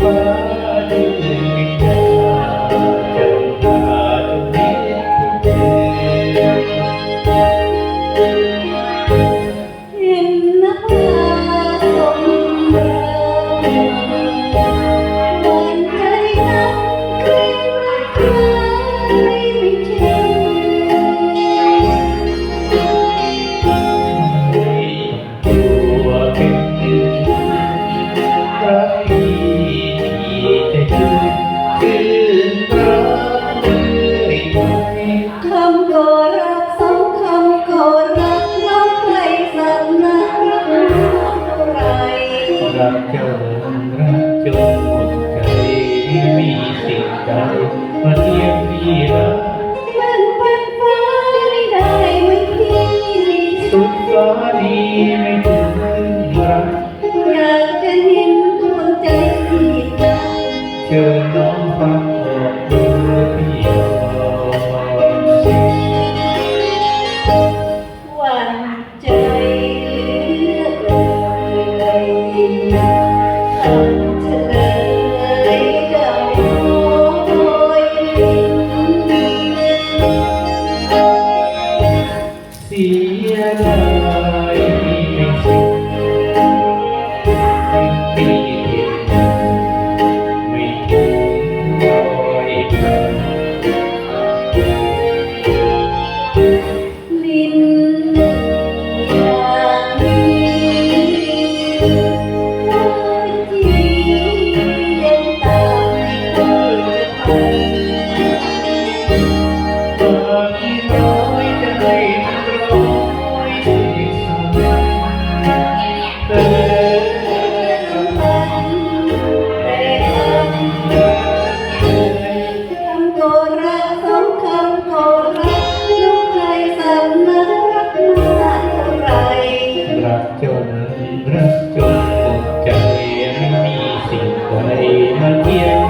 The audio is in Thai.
ฟ้าดิน จากเจ้รักจนหมดใจไม่มีสิ่งใดมาเทียมพี่รัมันเป็นฟ้าไม่ได้เหมือนพี่สุดฟ้าดีไม่ถึงรักอยากจะเห็นดวใจที่ตาเจอ รักจนหกใจไม่มีสิ่งใดมาเทียบ